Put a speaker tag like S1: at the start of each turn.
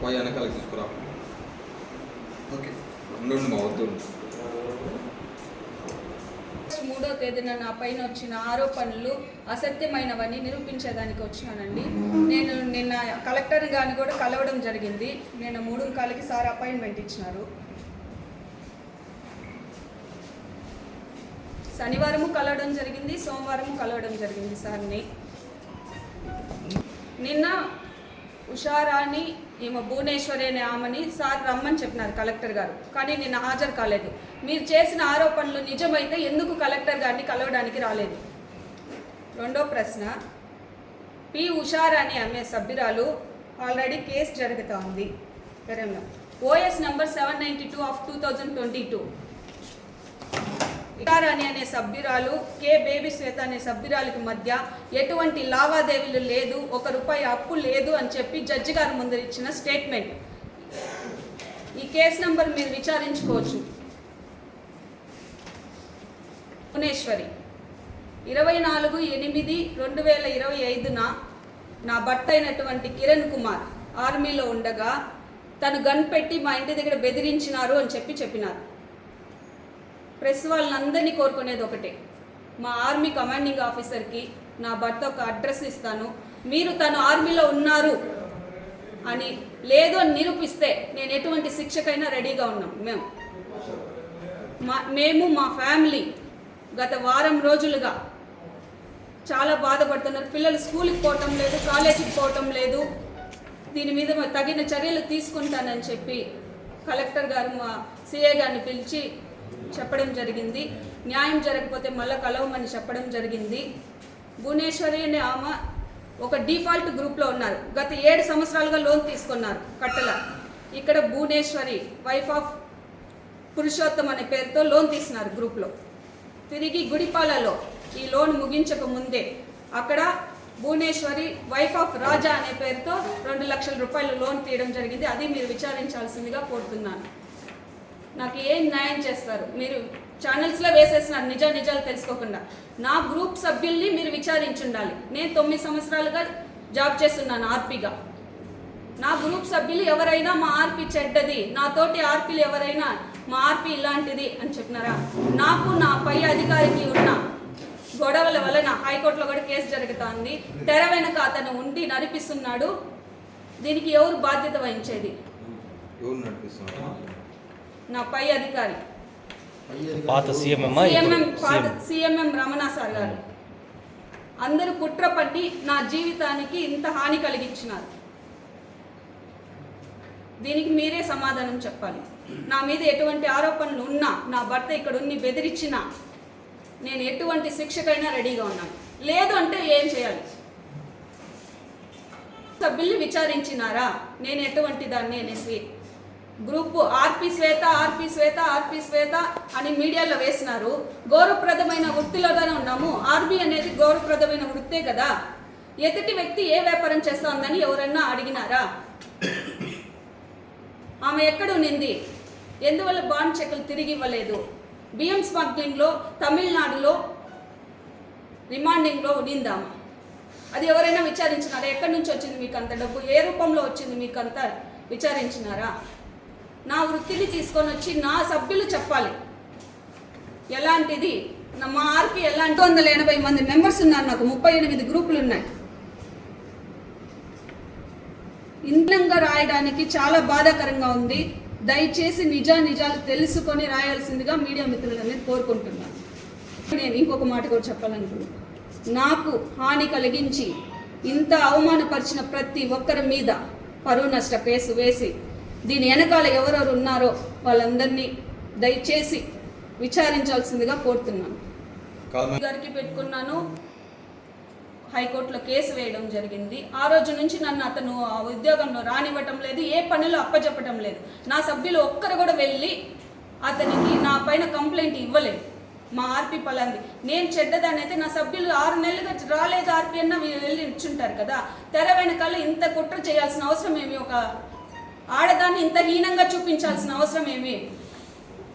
S1: పోయి వెనకాలకి తీసుకురా.
S2: ఓకే.
S1: ఉండు మా వద్దు
S3: మూడో తేదీన నా పైన వచ్చిన ఆరోపణలు అసత్యమైనవని నిరూపించేదానికి వచ్చినానండి. నేను నిన్న కలెక్టర్ గారిని కూడా కలవడం జరిగింది. నేను మూడు కాలకి సార్ అపాయింట్మెంట్ ఇచ్చినారు. శనివారము కలవడం జరిగింది సోమవారము కలవడం జరిగింది సార్ని. నిన్న ఉషారాణి ఈమె భువనేశ్వరి అనే ఆమెని సార్ రమ్మని చెప్పినారు కలెక్టర్ గారు. కానీ నేను హాజరు కాలేదు. మీరు చేసిన ఆరోపణలు నిజమైతే ఎందుకు కలెక్టర్ గారిని కలవడానికి రాలేదు? రెండో ప్రశ్న పి ఉషారాణి అనే సభ్యురాలు ఆల్రెడీ కేసు జరుగుతూ ఉంది. OS number seven ninety two of two thousand twenty two. Itarani అనే సభ్యురాలు కే. బేబీ శ్వేత అనే సభ్యురాలకి మధ్య ఎటువంటి లావాదేవీలు లేదు ఒక రూపాయి అప్పు లేదు అని చెప్పి జడ్జి గారి ముందు ఇచ్చిన స్టేట్మెంట్. ఈ కేసు నంబర్ మీరు విచారించుకోవచ్చు. భువనేశ్వరి ఇరవై నాలుగు ఎనిమిది రెండు వేల ఇరవై ఐదున నా భర్త అయినటువంటి కిరణ్ కుమార్ ఆర్మీలో ఉండగా తను గన్ పెట్టి మా ఇంటి దగ్గర బెదిరించినారు అని చెప్పి చెప్పినారు. ప్రెస్ వాళ్ళందరినీ కోరుకునేది ఒకటే. మా ఆర్మీ కమాండింగ్ ఆఫీసర్కి నా భర్త ఒక అడ్రస్ ఇస్తాను. మీరు తను ఆర్మీలో ఉన్నారు అని లేదు అని నిరూపిస్తే నేను ఎటువంటి శిక్షకైనా రెడీగా ఉన్నాం మేము. మా మేము మా ఫ్యామిలీ గత వారం రోజులుగా చాలా బాధపడుతున్నారు. పిల్లలు స్కూల్కి పోవటం లేదు కాలేజీకి పోవటం లేదు. దీని మీద తగిన చర్యలు తీసుకుంటానని చెప్పి కలెక్టర్ గారు మా సిఏ గారిని పిలిచి చెప్పడం జరిగింది. న్యాయం జరగకపోతే మళ్ళీ కలవమని చెప్పడం జరిగింది. భువనేశ్వరి అనే ఆమె ఒక డిఫాల్ట్ గ్రూప్లో ఉన్నారు. గత ఏడు సంవత్సరాలుగా లోన్ తీసుకున్నారు కట్టల. ఇక్కడ భువనేశ్వరి వైఫ్ ఆఫ్ పురుషోత్తం అనే పేరుతో లోన్ తీసినారు గ్రూప్లో. తిరిగి గుడిపాలలో ఈ లోన్ ముగించక ముందే అక్కడ భువనేశ్వరి వైఫ్ ఆఫ్ రాజా అనే పేరుతో రెండు లక్షల రూపాయలు లోన్ తీయడం జరిగింది. అది మీరు విచారించాల్సిందిగా కోరుతున్నాను. నాకు ఏం న్యాయం చేస్తారు? మీరు ఛానల్స్లో వేసేసినారు నిజ నిజాలు తెలుసుకోకుండా నా గ్రూప్ సభ్యుల్ని మీరు విచారించుండాలి. నేను తొమ్మిది సంవత్సరాలుగా జాబ్ చేస్తున్నాను ఆర్పీగా. నా గ్రూప్ సభ్యులు ఎవరైనా మా ఆర్పి చెడ్డది నాతోటి ఆర్పీలు ఎవరైనా మా ఆర్పి ఇలాంటిది అని చెప్పినారా? నాకు నా పై అధికారికి ఉన్న గొడవల వలన హైకోర్టులో కూడా కేసు జరుగుతోంది. తెర వెనక అతను ఉండి నడిపిస్తున్నాడు. దీనికి ఎవరు బాధ్యత వహించేది?
S1: ఎవరు నడిపిస్తున్నారు?
S3: నా పై అధికారి.
S4: పాత CMM
S3: CMM CMM Ramana sir garu అందరూ కుట్ర పట్టి నా జీవితానికి ఇంత హాని కలిగించినారు. దీనికి మీరే సమాధానం చెప్పాలి. నా మీద ఎటువంటి ఆరోపణలు ఉన్నా నా భర్త ఇక్కడ ఉన్ని బెదిరించినా నేను ఎటువంటి శిక్షకైనా రెడీగా ఉన్నాను. లేదు అంటే ఏం చేయాలి? సభ్యుల్ని విచారించినారా? నేను ఎటువంటి దాన్ని అనేసి group RP Shweta RP Shweta RP Shweta అని మీడియాలో వేసినారు. గౌరవప్రదమైన వృత్తిలోగానే ఉన్నాము. ఆర్బి అనేది గౌరవప్రదమైన వృత్తే కదా. ఎదుటి వ్యక్తి ఏ వ్యాపారం చేస్తోందని ఎవరన్నా అడిగినారా? ఆమె ఎక్కడ ఉన్నింది ఎందువల్ల బాండ్ చెక్కులు తిరిగి ఇవ్వలేదు? బియ్యం స్మగ్లింగ్లో తమిళనాడులో రిమాండింగ్లో ఉన్నిందామా అది ఎవరైనా విచారించినారా? ఎక్కడి నుంచి వచ్చింది మీకు అంత డబ్బు? ఏ రూపంలో వచ్చింది మీకు అంత విచారించినారా? నా వృత్తిని తీసుకొని వచ్చి నా సభ్యులు చెప్పాలి. ఎలాంటిది? నా మా ఆర్పి ఎలాంటి వందల ఎనభై మంది మెంబర్స్ ఉన్నారు నాకు ముప్పై ఎనిమిది గ్రూపులు ఉన్నాయి. ఇంద్రంగా రాయడానికి చాలా బాధాకరంగా ఉంది. దయచేసి నిజా నిజాలు తెలుసుకొని రాయాల్సిందిగా మీడియా మిత్రులని కోరుకుంటున్నాను. నేను ఇంకొక మాట కూడా చెప్పాలనుకుంటున్నాను నాకు హాని కలిగించి ఇంత అవమానపరిచిన ప్రతి ఒక్కరి మీద పరువు నష్ట కేసు వేసి దీని వెనకాల ఎవరెవరు ఉన్నారో వాళ్ళందరినీ దయచేసి విచారించాల్సిందిగా కోరుతున్నాను. గారికి పెట్టుకున్నాను. హైకోర్టులో కేసు వేయడం జరిగింది. ఆ రోజు నుంచి నన్ను అతను ఆ ఉద్యోగంలో రానివ్వటం లేదు ఏ పనిలో అప్పచెప్పటం లేదు. నా సభ్యులు ఒక్కరు కూడా వెళ్ళి అతనికి నా పైన కంప్లైంట్ ఇవ్వలేదు. మా ఆర్పి పలాంది. నేను చెడ్డదాన్ని అయితే నా సభ్యులు ఆరు నెలలుగా రాలేదు ఆర్పి అన్న వీళ్ళు వెళ్ళి ఇచ్చుంటారు కదా. తెర వెనకాల ఇంత కుట్ర చేయాల్సిన అవసరం ఏమి? ఒక ఆడదాన్ని ఇంత హీనంగా చూపించాల్సిన అవసరం ఏమి